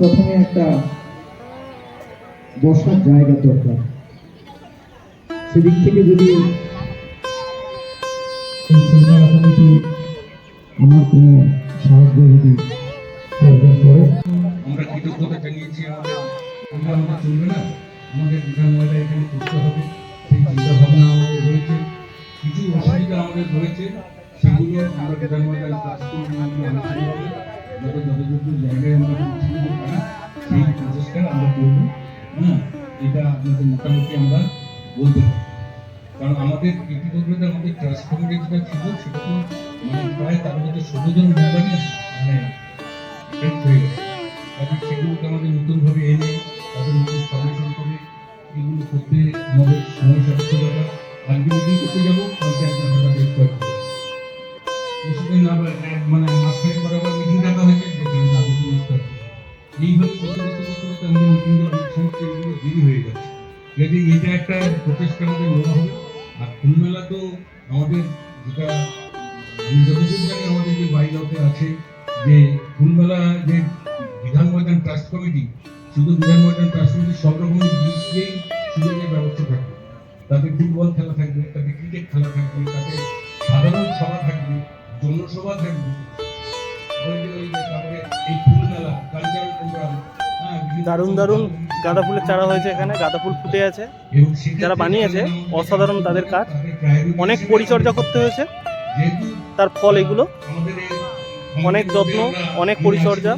প্রথমে একটা বসার জায়গা দরকার। সেদিক থেকে যদি আমার কোনো সাহায্য যদি প্রয়োজন পড়ে আমরা কৃতজ্ঞতা জানিয়েছি, আমাদের আমরা আমরা চলবে না। আমাদের এখানে করতে হবে। সেই আমাদের রয়েছে। কিছু অসুবিধা আমাদের রয়েছে। সেগুলো আমরা বিধানসভায় কাজ করব। আলোচনা জায়গায় আমরা সেই হ্যাঁ এটা আপনাদের মোটামুটি আমরা বলতে কারণ আমাদের ইতিমধ্যে আমাদের ট্রাস্ট কমিটি যেটা ছিল তার মধ্যে ষোলো জন মেম্বারই মানে ডেথ হয়ে আমাদের নতুনভাবে এনে তাদের নতুন ফরমেশন করে করতে আমাদের সময় সাপেক্ষ ব্যাপার আজকে করতে যাব একটা প্রচেষ্টা হবে। আর ফুল মেলা তো আমাদের যেটা, আমি যতদূর জানি আমাদের যে বাইলতে আছে, যে ফুলমেলা যে বিধান ময়দান ট্রাস্ট কমিটি, শুধু বিধান ময়দান ট্রাস্ট কমিটি সব রকম জিনিস দিয়েই সুযোগের ব্যবস্থা থাকবে। তাতে ফুটবল খেলা থাকবে তাতে ক্রিকেট খেলা থাকবে তাতে সাধারণ সভা থাকবে, জনসভা থাকবে। এই ফুল মেলা কালচারাল প্রোগ্রাম দারুণ দারুণ গাঁদা ফুলের চারা হয়েছে এখানে গাঁদা ফুল ফুটে আছে যারা বানিয়েছে, অসাধারণ তাদের কাজ। অনেক পরিচর্যা করতে হয়েছে তার ফল এগুলো অনেক যত্ন, অনেক পরিচর্যা।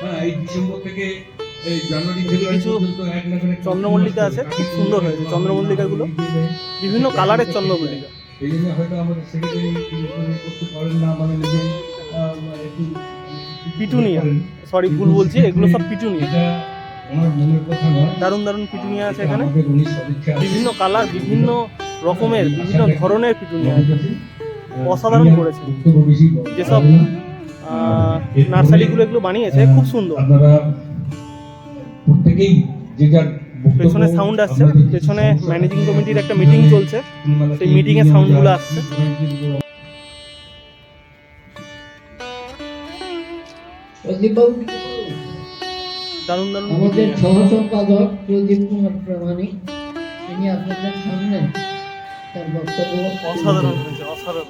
হয় এই ডিসেম্বর থেকে কিছু চন্দ্রমল্লিকা আছে, খুব সুন্দর হয়েছে চন্দ্রমল্লিকাগুলো। বিভিন্ন কালারের চন্দ্রমল্লিকা। এই জন্য হয়তো আমাদের সেক্রেটারি করতে পারেন না মানে একটু পিটুনিয়া। সরি ভুল বলছি এগুলো সব পিটুনিয়া। দারুণ দারুণ পিটুনিয়া আছে এখানে। বিভিন্ন কালার বিভিন্ন রকমের বিভিন্ন ধরনের পিটুনিয়া। অসাধারণ করেছে। যেসব, নার্সারিগুলো এগুলো বানিয়েছে খুব সুন্দর। প্রত্যেকেই যে যার পেছনে সাউন্ড আসছে পেছনে ম্যানেজিং কমিটির একটা মিটিং চলছে। সেই meeting এ এগিয়ে গুলো আসছে। দারুণ দারুণ আমাদের। সহ সম্পাদক প্রদীপ কুমার প্রামাণিক তিনি আপনাদের সামনে তার বক্তব্য অসাধারণ হয়েছে অসাধারণ।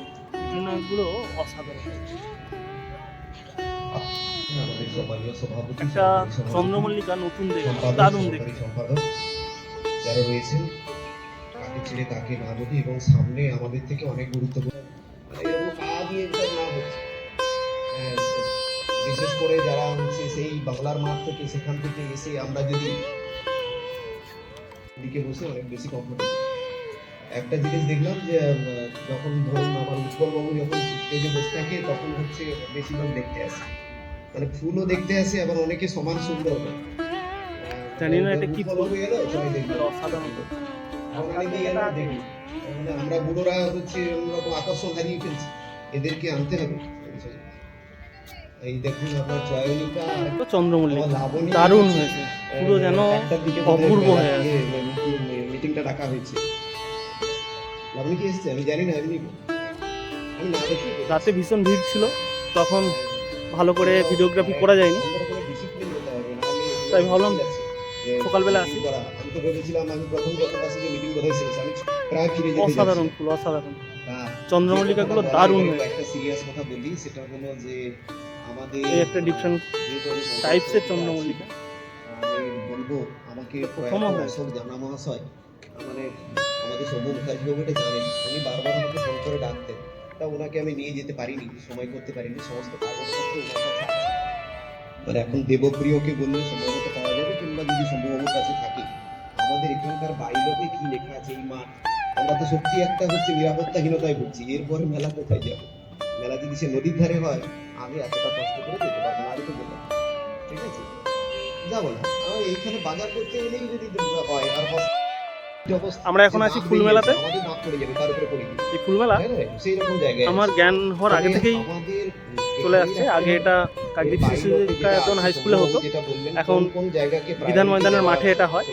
অসাধারণ। একটা চন্দ্রমল্লিকা নতুন দেখে দারুণ সম্পাদক যারা রয়েছেন কাকে ছেড়ে কাকে না বলি এবং সামনে আমাদের থেকে অনেক গুরুত্বপূর্ণ মানে হ্যাঁ, বিশেষ করে যারা হচ্ছে সেই বাংলার মাঠ থেকে সেখান থেকে এসে আমরা যদি দিকে বসে অনেক বেশি কমফোর্টেবল একটা জিনিস দেখলাম যে যখন ধরুন আমার উৎপলবাবু যখন স্টেজে বসে থাকে তখন হচ্ছে বেশি লোক দেখতে আসে। মানে ফুলও দেখতে আসে আবার অনেকে সমান সুন্দর হয়। জানি না এটা কি ফুল। হয়ে এলো সবাই দেখবে। অসাধারণ। এলো দেখি মানে আমরা বুড়োরা হচ্ছে অন্যরকম আকর্ষণ হারিয়ে ফেলছি। এদেরকে আনতে হবে। এই দেখুন আপনার চয়নিকা আর তো চন্দ্রমল্লিকা দারুণ হয়েছে। পুরো যেন অপূর্ব হয়ে আছে। মিটিংটা ডাকা হয়েছে। লাবণী কি এসছে? আমি জানি না এমনি আমি না দেখি। রাতে ভীষণ ভিড় ছিল তখন ভালো করে ভিডিওগ্রাফি করা যায়নি। তাই ভাবলাম সকালবেলা আসি। অসাধারণ ফুল অসাধারণ। হ্যাঁ, চন্দ্রমল্লিকাগুলো দারুণ একটা ডিফারেন্ট টাইপসের চন্দ্রমল্লিকা আমাকে জানা মহাশয় মানে আমাদের সৌম্য মুখার্জি জানেন উনি বারবার আমাকে ফোন করে ডাকতেন তা ওনাকে আমি নিয়ে যেতে পারিনি, সময় করতে পারিনি, সমস্ত কাগজপত্র মানে এখন দেবপ্রিয়কে বললে সম্ভবত পাওয়া যাবে, কিংবা যদি শম্ভুবাবুর কাছে থাকে। আমাদের এখানকার বাইলতে কি লেখা আছে এই মাঠ? আমরা তো সত্যি একটা হচ্ছে নিরাপত্তাহীনতায় ভুগছি, এরপরে মেলা কোথায় যাব? মেলা যদি সে নদীর ধারে হয়, আমি এতটা কষ্ট করে যেতে পারব না আগে তো বললাম। ঠিক আছে? যাব না। এইখানে বাজার করতে এলেই যদি হয়, আর আমরা এখন আছি দাম ফুল মেলাতে। যাচ্ছে, আমাদের মাঠ পড়ে যাবে তার উপরে পড়ে যাবে এই ফুলমেলা? রকম জায়গায়। আমার জ্ঞান হওয়ার আগে থেকেই চলে আসছে। আগে এটা কাকদ্বীপ শিশু বিদ্যায়তন হাই স্কুলে হতো। এখন বিধান ময়দানের মাঠে এটা হয়।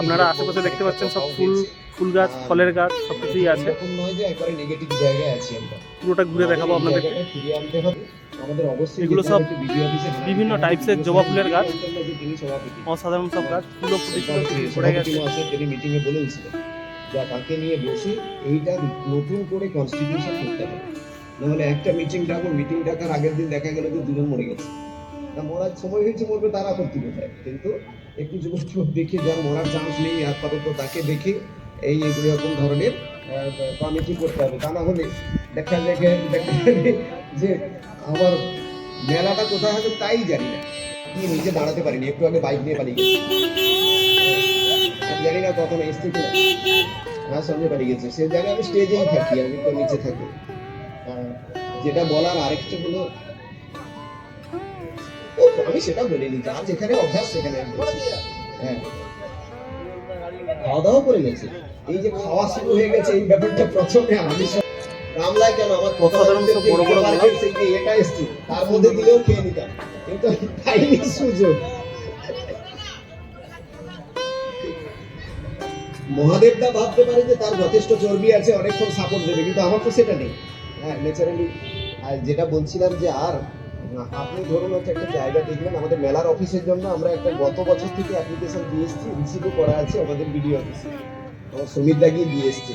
আপনারা আশেপাশে দেখতে পাচ্ছেন সব ফুল ফুল গাছ ফলের গাছ সব কিছুই আছে। পুরোটা ঘুরে দেখাবো আপনাদেরকে। এগুলো সব বিভিন্ন টাইপসের জবা ফুলের গাছ। অসাধারণ সব গাছ ফুলও পড়ে গেছে। তিনি মিটিং এ বলেছিলেন যা তাকে নিয়ে বসে এইটা নতুন করে কনস্টিটিউশন করতে হবে। নাহলে একটা মিটিং ডাকবো মিটিং ডাকার আগের দিন দেখা গেল যে দুজন মরে গেছে। তা মরার সময় হয়েছে মরবে তারা আপত্তি কোথায়? কিন্তু একটু যুবক যুবক দেখে যার মরার চান্স নেই আপাতত তাকে দেখে এই এরকম ধরনের কমিটি করতে হবে। তা না হলে দেখা যাবে দেখা যাবে যে আমার মেলাটা কোথায় হবে তাই জানি না। আমি নিজে দাঁড়াতে পারিনি একটু আগে বাইক নিয়ে পালিয়ে গেছি। জানি না কখন এসছে কিনা। হ্যাঁ সঙ্গে পালিয়ে গেছে সে জায়গায় আমি স্টেজেই থাকি আমি তো নিচে থাকি। যেটা বলার আরেকটা হলো ও, আমি সেটা বলিনি যার যেখানে অভ্যাস সেখানে হ্যাঁ। খাওয়া দাওয়া করে গেছে। এই যে খাওয়া শুরু হয়ে গেছে এই ব্যাপারটা প্রথমে আমি রামলায় কেন? আমার কথা অসাধারণ সব বড় বড় গোলাপ। সেই যে এটা এসছে তার মধ্যে দিলেও খেয়ে নিতাম। কিন্তু পাইনি সুযোগ। মহাদেবদা ভাবতে পারে যে তার যথেষ্ট চর্বি আছে অনেকক্ষণ সাপোর্ট দেবে কিন্তু আমার তো সেটা নেই। হ্যাঁ ন্যাচারালি আর যেটা বলছিলাম যে আর আপনি ধরুন হচ্ছে একটা জায়গা দেখলেন আমাদের মেলার অফিসের জন্য আমরা একটা গত বছর থেকে অ্যাপ্লিকেশন দিয়ে এসেছি রিসিভও করা আছে আমাদের বিডিও অফিসে আমার শ্রমিকদা গিয়ে দিয়ে এসছে।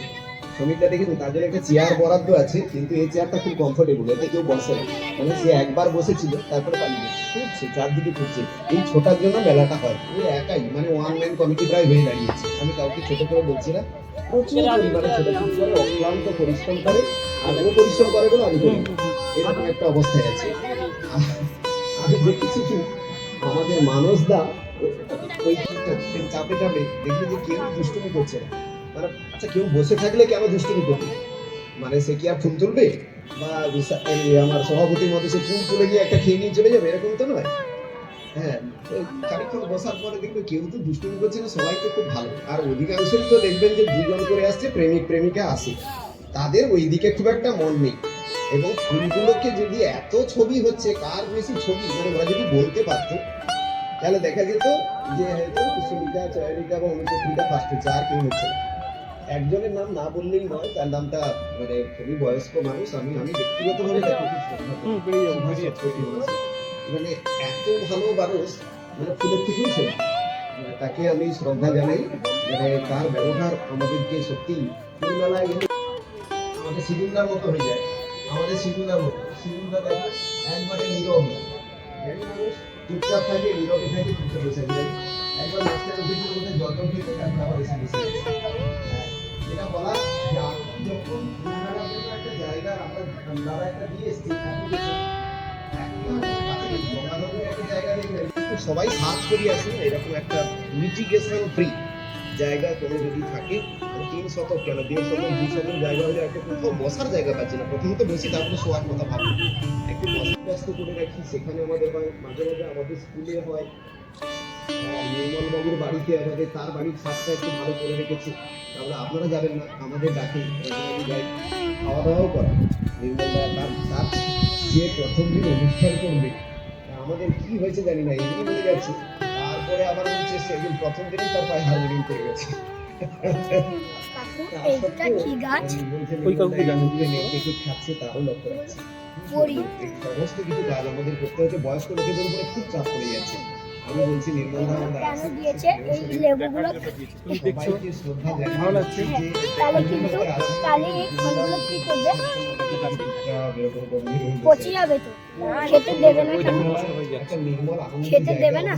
শ্রমিকদা দেখেছেন তার জন্য একটা চেয়ার বরাদ্দ আছে কিন্তু এই চেয়ারটা খুব কমফোর্টেবল এতে কেউ বসে না। মানে সে একবার বসেছিল তারপরে পালিয়ে ঘুরছে চারদিকে ঘুরছে এই ছোটার জন্য মেলাটা হয়। ও একাই মানে ওয়ান ম্যান কমিটি প্রায় হয়ে দাঁড়িয়েছে। আমি কাউকে ছোট করে বলছি না। প্রচুর পরিমাণে ছোটাছুটি করে অক্লান্ত পরিশ্রম করে আর ও পরিশ্রম করে বলে আমি করি এরকম একটা অবস্থায় আছে। আমি দেখেছি কি আমাদের মানুষদা ওই চাপে চাপে দেখবে যে কেউ দুষ্টুমি করছে না। আচ্ছা কেউ বসে থাকলে কেন দুষ্টুমি করবে? মানে সে কি আর ফুল তুলবে? বা আমার সভাপতির মধ্যে সে তুলে গিয়ে একটা খেয়ে নিয়ে চলে যাবে? এরকম তো নয়। হ্যাঁ বসার পরে দেখবে কেউ তো দুষ্টুমি করছে না, সবাই তো খুব ভালো। আর অধিকাংশই তো দেখবেন যে দুজন করে আসছে, প্রেমিক প্রেমিকা আসে। তাদের ওই দিকে খুব একটা মন নেই। এবং ফুলগুলোকে যদি এত ছবি হচ্ছে, কার বেশি ছবি? মানে ওরা যদি বলতে পারতো, তাহলে দেখা যেত যে হয়তো কুসুমিকা চয়নিকা বা অনুচক্রিকা ফার্স্ট হচ্ছে আর কেউ হচ্ছে না একজনের নাম না বললেই নয় তার নামটা মানে খুবই বয়স্ক মানুষ আমি আমি ব্যক্তিগতভাবে তাকে খুব শ্রদ্ধা করি। মানে এত ভালো মানুষ মানে ফুলের থেকেও ছিল তাকে আমি শ্রদ্ধা জানাই। মানে তার ব্যবহার আমাদেরকে সত্যি ফুলমেলায় গেলে আমাদের সিলিন্ডার মতো হয়ে যায়। আমাদের সিলিন্ডার মতো। সিলিন্ডার একবারে নীরব চুপচাপ থাকে নীরবে থাকে চুপচাপ বসে একবার মাঝখানে বোধহয় জল টল খেতে তারপর আবার এসে এটা বলা যখন একটা জায়গা আমরা একটা দিয়ে এসছি সবাই সার্চ করি আসুন, এরকম একটা মিটিগেশন ফ্রি জায়গা কোনো যদি থাকে তিন শতক কেন? দেড় শতক দুই জায়গা হলে একটা কোথাও বসার জায়গা পাচ্ছি না। প্রথমত বেশি তারপরে শোয়ার কথা ভাবি। একটু বসার ব্যস্ত করে রাখি, সেখানে আমাদের হয়, মাঝে মাঝে আমাদের স্কুলে হয়। নির্মল বাবুর বাড়িতে আমাদের তার বাড়ির ছাদটা একটু ভালো করে রেখেছি। তারপরে আপনারা যাবেন না আমাদের ডাকে যাই খাওয়া দাওয়াও করা নির্মল তার তার যে প্রথম দিন অনুষ্ঠান করবে আমাদের কি হয়েছে জানি না এমনি বলে যাচ্ছে। তারপরে আবার বলছে সেদিন প্রথম দিনই তার পায়ে হারমোনিয়াম পেয়ে গেছে। এইটা কি গাছ ওই কাকুকে জানি। কিছু খাচ্ছে তারও লক্ষ্য রাখছে। সমস্ত কিছু কাজ আমাদের করতে হচ্ছে বয়স্ক লোকেদের উপরে খুব চাপ পড়ে যাচ্ছে। আমি বলছি নির্মল আমাদের কেন দিয়েছে এই লেবুগুলো? সবাইকে ভালো লাগছে। তাহলে কিন্তু তাহলে এই ফলগুলো কি করবে? পচে যাবে তো। খেতে দেবে না খেতে দেবে না?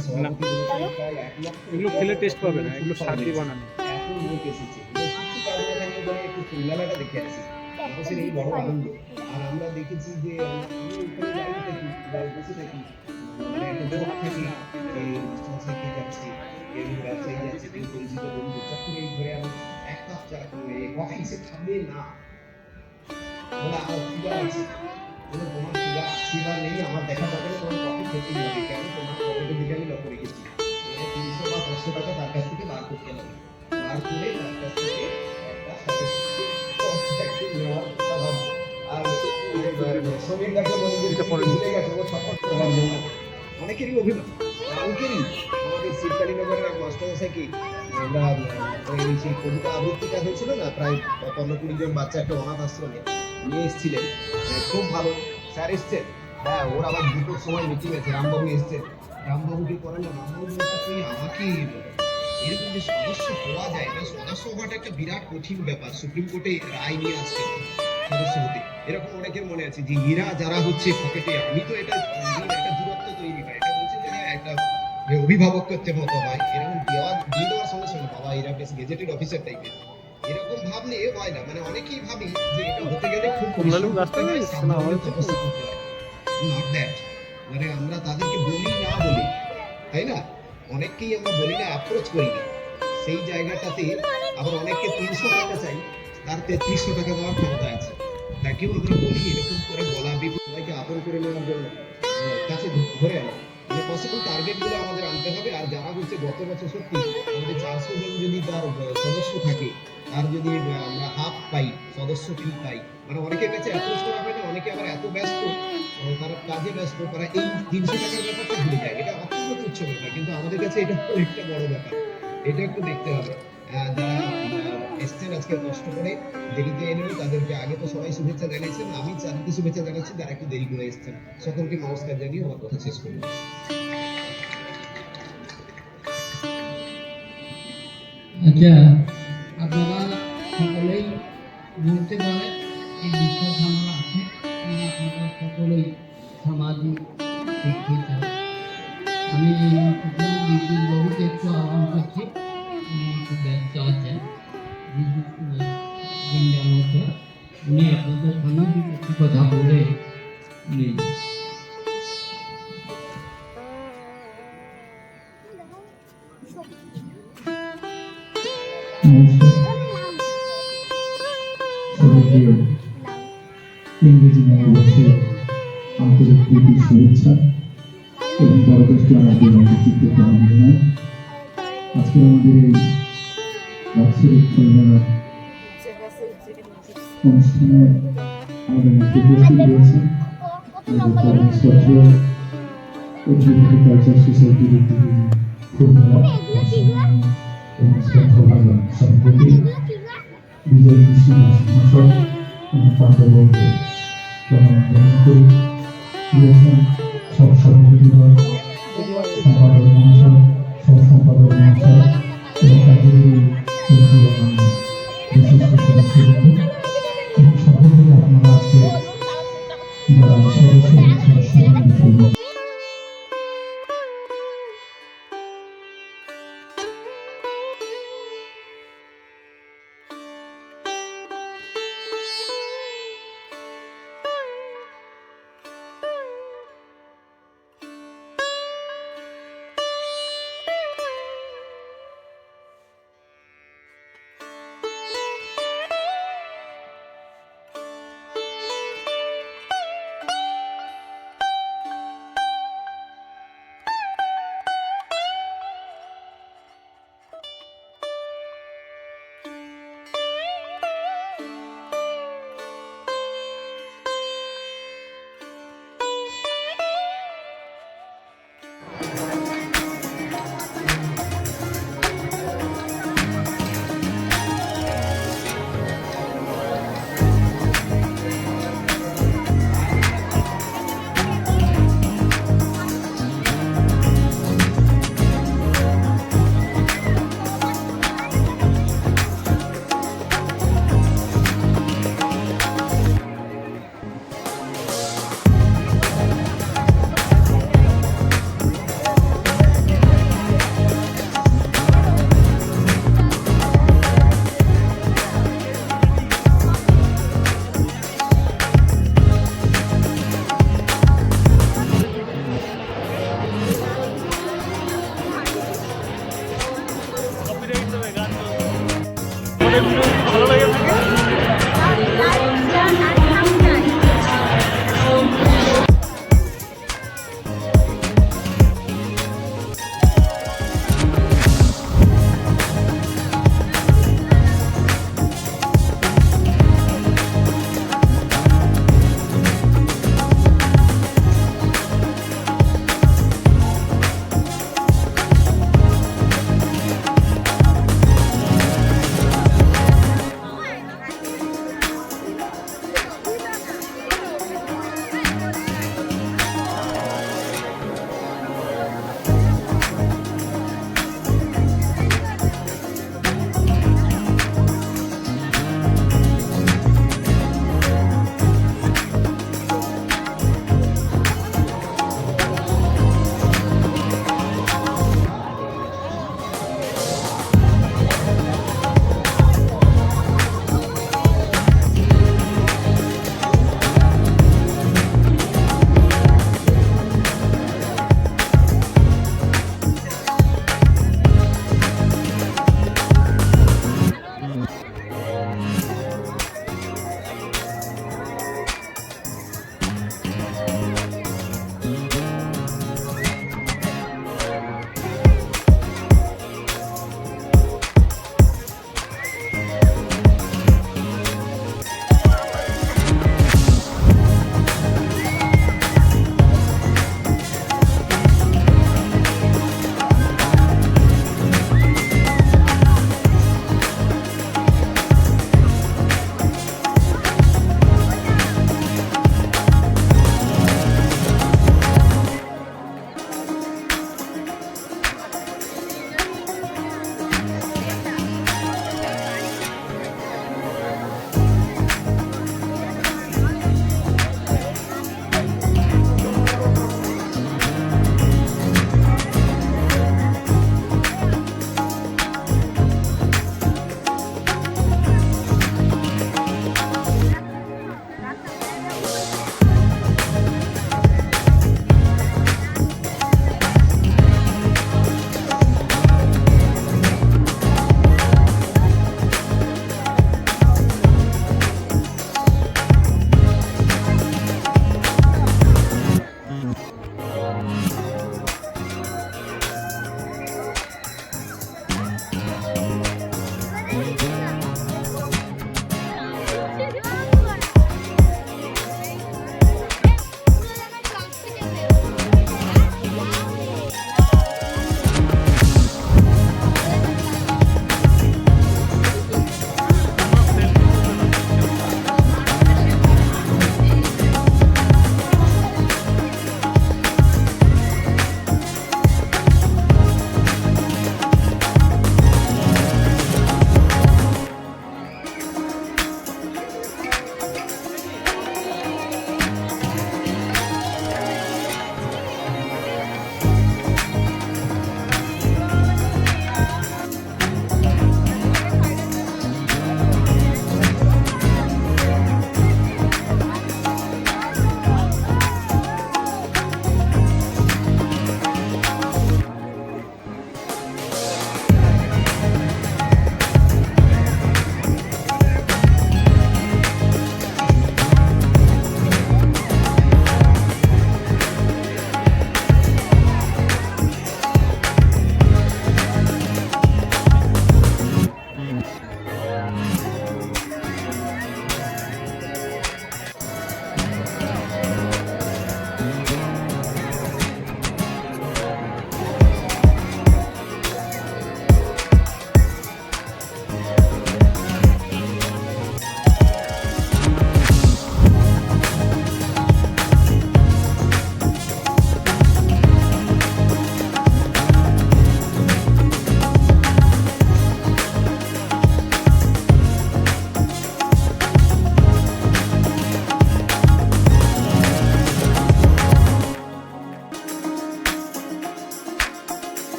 এগুলো খেলে টেস্ট পাবে না এগুলো সার দিয়ে বানানো। মেলাটা দেখে আসি। এই বড় আনন্দ। আর আমরা দেখেছি যে বসে থাকি মানে একটা জোর এই সংসার যাচ্ছি কেউ ব্যবসায়ী যাচ্ছে কেউ পরিচিত বন্ধু চট এই ঘরে আমি এক কাপ চা করে কফি সে খাবে না। বলে আমার সুগার আছে। বলে তোমার সুগার আছে নেই আমার দেখা না তোমার কফি খেতেই হবে কেন? তোমার পকেটের দিকে আমি লক্ষ্য রেখেছি তিনশো বা পাঁচশো টাকা তার কাছ থেকে বার করতে হবে। বার করে তার কাছ থেকে একটা সাথে নেওয়ার কথা আর শ্রমিক ডাকে বলে ভুলে গেছে ও ছটফট করবার জন্য অনেকেরই অভিমান অঙ্কেরই আমাদের শীতকালীন নগরের মাস্টারমশাইকে আমরা সেই কবিতা আবৃত্তিটা হয়েছিল না, প্রায় পনেরো কুড়ি জন বাচ্চা একটা অনাথ আশ্রমে নিয়ে এসেছিলেন। খুব ভালো। স্যার এসছেন? হ্যাঁ ওর আবার দুটোর সময় মিটিং আছে। রামবাবু এসছেন। রামবাবুকে না, রামবাবু আমাকে এরকম যে সদস্য হওয়া যায় না। সদস্য হওয়াটা একটা বিরাট কঠিন ব্যাপার। সুপ্রিম কোর্টে রায় নিয়ে আসছে সদস্য হতে এরকম অনেকের মনে আছে যে এরা যারা হচ্ছে পকেটে আমি তো এটা একটা দূরত্ব তৈরি হয়। এটা বলছে যে হ্যাঁ একটা যে অভিভাবক করতে মতো হয় এরকম দেওয়া দিয়ে দেওয়ার সঙ্গে সঙ্গে বাবা এরা বেশ গেজেটেড অফিসার টাইপের এরকম ভাবলে হয় না। মানে অনেকেই ভাবি যে এটা হতে গেলে খুব পরিশ্রম করতে হয়, তপস্যা করতে হয়। নট দ্যাট মানে আমরা তাদেরকে বলি না বলি তাই না? অনেককেই আমরা বলি না অ্যাপ্রোচ করি না। সেই জায়গাটাতে আবার অনেককে তিনশো টাকা চাই। তার তেত্রিশশো টাকা দেওয়ার ক্ষমতা আছে। তাকেও আমরা বলি, এরকম করে বলা বিপুল সবাইকে আপন করে নেওয়ার জন্য কাছে ধরে আনা। পসিবল টার্গেটগুলো আমাদের আনতে হবে, আর যারা হচ্ছে গত বছর সত্যি আমাদের চারশো জন যদি তার সদস্য থাকে আর যদি আমরা হাফ পাই, সদস্য ফি পাই মানে অনেকের কাছে অ্যাপ্রোচ করা হয় না, অনেকে আবার এত ব্যস্ত তারা কাজে ব্যস্ত, তারা এই তিনশো টাকার ব্যাপারটা ভুলে যায়। এটা অত্যন্ত ব্যাপার, কিন্তু আমাদের কাছে এটা একটা বড় ব্যাপার। এটা একটু দেখতে হবে। যারা এসছেন আজকে করে দেরিতে এলেও তাদেরকে আগে তো সবাই শুভেচ্ছা জানিয়েছেন, আমি তাদেরকে শুভেচ্ছা জানাচ্ছি, যারা একটু দেরি করে এসছেন। সকলকে নমস্কার জানিয়ে আমার কথা শেষ করব আচ্ছা আপনারা সকলেই বলতে পারেন, এই আমার আছে আপনারা সকলেই সামাজিক উনি আপনাদের আনন্দিত কথা বলে উনি উর্দু কালচার সোসাইটির খুব এবং শ্রদ্ধাভাজন সভাপতি বিজয় কৃষ্ণ মহাশয় পাণ্ডবকে প্রণাম করি। রয়েছেন সব সভাপতিগণ সম্পাদক মহাশয় সহ সম্পাদক মহাশয় এবং তাদের সদস্যবৃন্দ